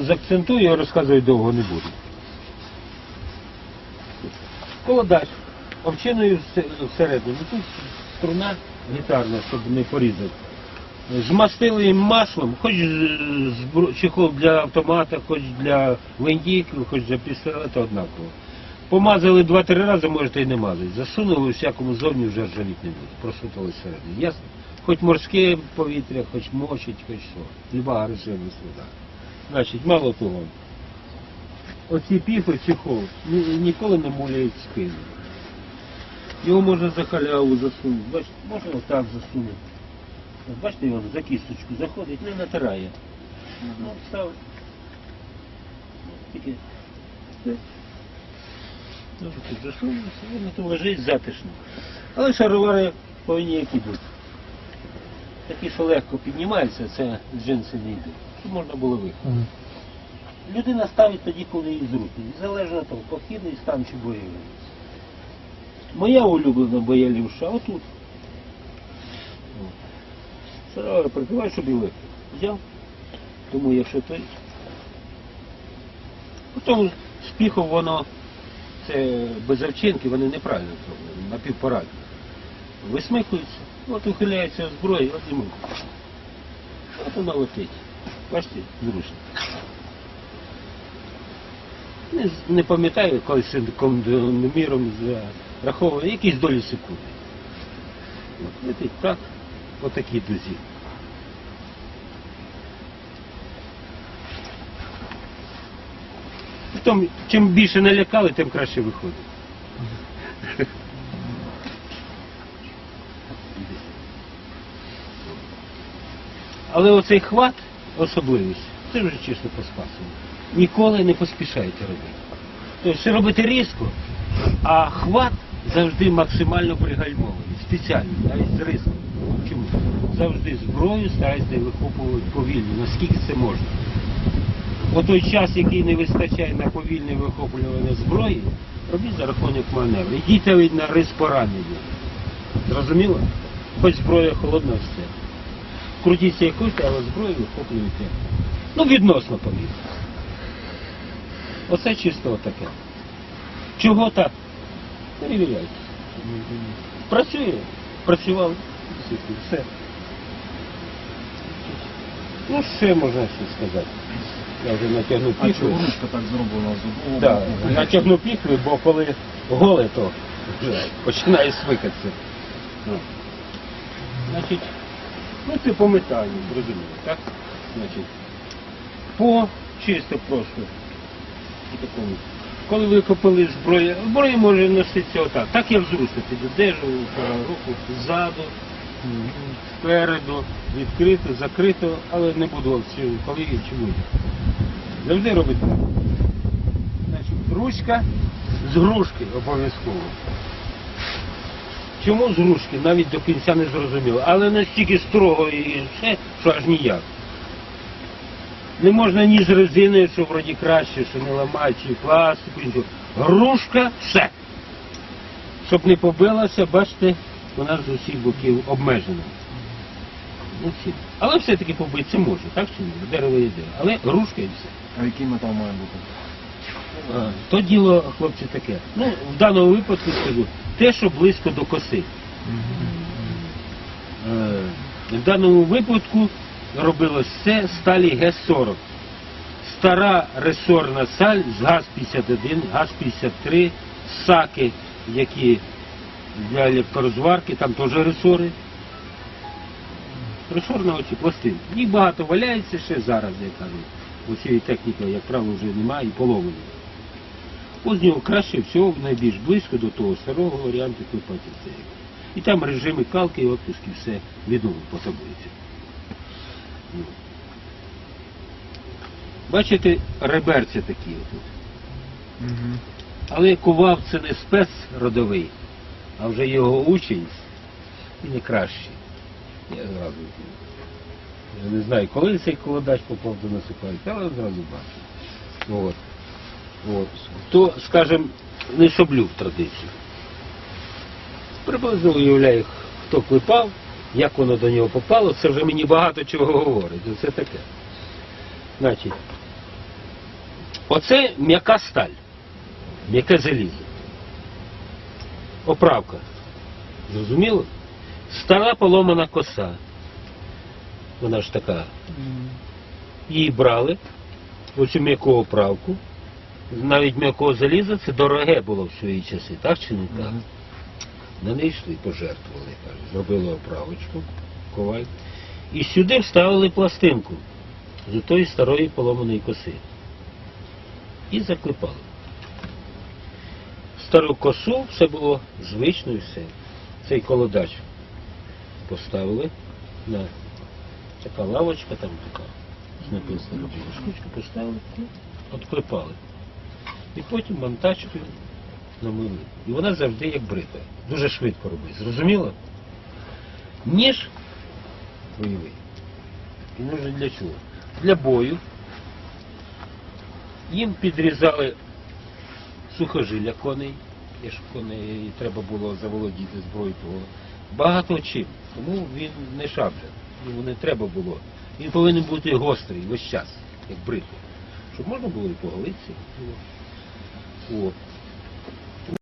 Закцентую, розказувати довго не буду. Колодач. Овчиною всередину. Тут струна гітарна, щоб не порізати. Змастили їм маслом, хоч чехол для автомата, хоч для вендійки, хоч для пістолета однаково. Помазали два-три рази, можете і не мазати. Засунули всякому зовні вже ржавіть не буде. Просутали всередину. Ясно? Хоч морське повітря, хоч мочить, хоч що. Люба агресивна слуга. Значить, мало того, оці піфи, чехол, ні- ніколи не муляють спину. Його можна за халяву засунути. Бачите, можна отак засунути. Бачите, він за кісточку заходить, не натирає. Ну, ставить. Ну, Тільки. все. Ну, тут воно то лежить затишно. Але шаровари повинні які бути. Такі, що легко піднімаються, це джинси не йдуть. Можна було виходити. Людина ставить тоді, коли їй зручно. Залежно від того, похідний стан чи бойовий. Моя улюблена боя лівша отут. Сарава прикривай, щоб легко. Взяв. Тому якщо той. Потім з піхом воно, це без овчинки, вони неправильно зроблені, напівпарадні. Висмикуються, от ухиляється зброя, от і ми. От вона летить. Бачите, зручно. Не, не пам'ятаю, коли секундоміром зараховували, якісь долі секунди. От, летить так, по такій дузі. Потім, чим більше налякали, тим краще виходить. Але оцей хват особливість, це вже чисто по спасу. Ніколи не поспішайте робити. Тобто робити різко, а хват завжди максимально пригальмований, спеціально, навіть з риском. Чому? Завжди зброю старайтеся вихоплювати повільно, наскільки це можна. О той час, який не вистачає на повільне вихоплювання зброї, робіть за рахунок маневру. Йдіть на рис поранення. Зрозуміло? Хоч зброя холодна все. Крутіться як хочете, але зброю вихоплюєте. Ну, відносно повільно. Оце чисто отаке. Чого так? Перевіряйте. Працює. Працював. Все. Ну, ще можна ще сказати. Я вже натягну А піхви. чого ручка так зроблена з Да, натягну піхви, бо коли голе, то вже починає свикатися. Ну. Значить, ну це по метанню, зрозуміло, так? Значить, по чисто просто. Такому. Коли ви купили зброю, зброя може носитися отак. Так як зручно підодежу, руку ззаду, спереду, відкрито, закрито, але не буду чи коли і чому. Завжди робити. так. Значить, ручка з грушки обов'язково. Чому з грушки? Навіть до кінця не зрозуміло. Але настільки строго і все, що аж ніяк. Не можна ні з резиною, що вроді краще, що не ламати, чи пластику, нічого. Грушка все. Щоб не побилася, бачите, вона з усіх боків обмежена. Ну. Але все-таки побитися може, так чи ні? Дерево є дерево. Але грушка і все. А який метал має бути? А, То діло, хлопці, таке. Ну, в даному випадку скажу, те, що близько до коси. Е, В даному випадку робилось все сталі Г-40. Стара ресорна сталь з ГАЗ-51, ГАЗ-53, саки, які для електророзварки, там теж ресори. Ресорна оці пластинки. Їх багато валяється ще зараз, я кажу. Усієї техніки, як правило, вже немає і половини. З нього краще всього найбільш близько до того старого варіанту клепатів. І там режими калки і отпуски все відомо по таблиці. Ну. Бачите, реберця такі отут. Але кував це не спец родовий, а вже його учень і не кращий. Я зразу я не знаю, коли цей колодач попав до насипальки, але зразу бачу. От. От. То, скажімо, не шоблю в традицію. Приблизно уявляю, хто клепав, як воно до нього попало, це вже мені багато чого говорить. Це таке. Значить, Оце м'яка сталь, м'яке залізо. Оправка. Зрозуміло? Стара поломана коса. Вона ж така. Її брали, оцю м'яку оправку. Навіть м'якого заліза це дороге було в свої часи, так чи не так? Мгм. На неї йшли, пожертвували, кажуть, зробили оправочку, коваль. І сюди вставили пластинку з тої старої поломаної коси. І заклепали. Стару косу все було звично і все. Цей колодач поставили на така лавочка, там така з написано, штучку поставили, ну, отклепали. І потім монтачкою намили. І вона завжди як брита. Дуже швидко робить. Зрозуміло? Ніж бойовий. І нужен для чого? Для бою. Їм підрізали сухожилля коней. Я ж коней треба було заволодіти зброєю того. Багато чим. Тому він не шаблен. Йому не треба було. Він повинен бути гострий весь час, як бритва. Щоб можна було і по голиці. було. От.